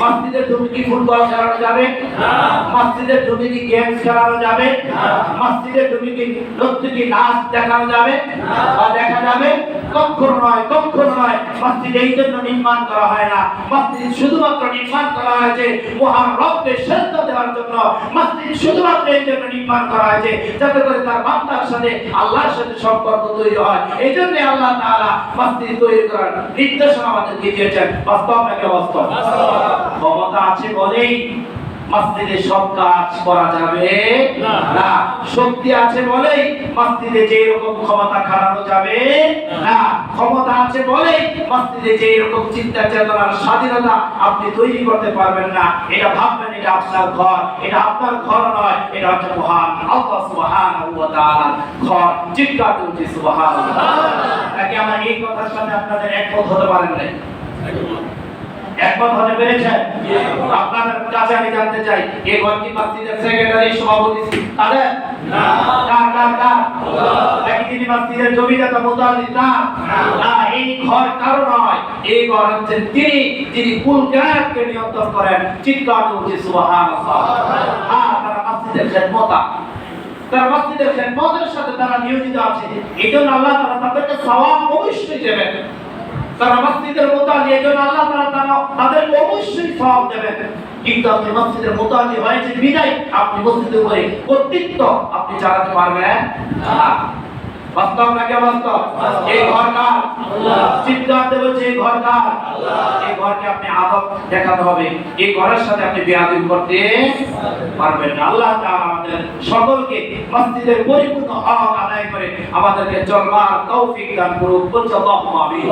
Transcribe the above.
মসজিদের জমি কি ফুটবল খেলানো যাবে? মসজিদের জমি কি গেমস খেলানো যাবে? মসজিদের জমি কি নর্তকী নাচ দেখানো যাবে? বা দেখা যাবে? কখনো নয় কখনো নয়। মসজিদ এই জন্য নির্মাণ করা হয় না। মসজিদ শুধুমাত্র নির্মাণ করা হয়েছে মহান রবকে শ্রেষ্ঠ দেওয়ার জন্য। মসজিদ শুধুমাত্র এই জন্য নির্মাণ করা হয়েছে যাতে করে তার বান্দার সাথে আল্লাহর সাথে সম্পর্ক তৈরি হয়। এই জন্য আল্লাহ তাআলা মসজিদ তৈরি করার নির্দেশনা আমাদেরকে দিয়েছেন। বাস্তব নাকি বাস্তব। আছে বলেই মসজিদে সব কাজ করা যাবে। না। শক্তি আছে বলেই মসজিদে যে রকম ক্ষমতা খাটানো যাবে। না। ক্ষমতা আছে বলেই মসজিদে যে রকম চিন্তা চেতনার স্বাধীনতা আপনি তৈরি করতে পারবেন না এটা ভাববেন এটা আপনার ঘর। এটা আপনার ঘর নয় এটা হচ্ছে মহান আল্লাহ সুবহানাহু ওয়া তাআলার ঘর। চিৎকার করছি সুবহানাল্লাহ। নাকি আমার এই কথার সাথে আপনাদের একমত হতে পারেন না একমত হতে পেরেছেন আপনাদের কাছে আমি জানতে চাই এই গণকি মসজিদের সেক্রেটারি সভাপতি? তাদের কার কার কার? নাকি তিনি মসজিদের জমিদাতা মুতাল্লি না? না। এই ঘর কারও নয়। এই ঘর হচ্ছেন তিনি যিনি কুল কায়নাতকে নিয়ন্ত্রণ করেন। চিৎকার করছে সুবহানাল্লাহ। হ্যাঁ তারা মসজিদের খেদমতা। তারা মসজিদের খেদমতের সাথে তারা নিয়োজিত আছে। এই জন্য আল্লাহ তারা তাদেরকে সওয়াব অবশ্যই দেবেন। তারা মসজিদের মোতালি এই জন্য আল্লাহ তারা তারা তাদেরকে অবশ্যই সওয়াব দেবেন। কিন্তু আপনি মসজিদের মোতালি হয়েছে বিদায় আপনি মসজিদের উপরে কর্তৃত্ব আপনি চালাতে পারবেন না। বাস্তব নাকি বাস্তব? এই ঘর কার সিদ্ধান্ত বলছে এই ঘর কার এই ঘরকে আপনি আদব দেখাতে হবে। এই ঘরের সাথে আপনি বেয়াদবি করতে পারবেন না। আল্লাহ তাআলা আমাদের সকলকে মসজিদের পরিপূর্ণ হক আদায় করে আমাদেরকে চলবার তৌফিক দান করুন আমিন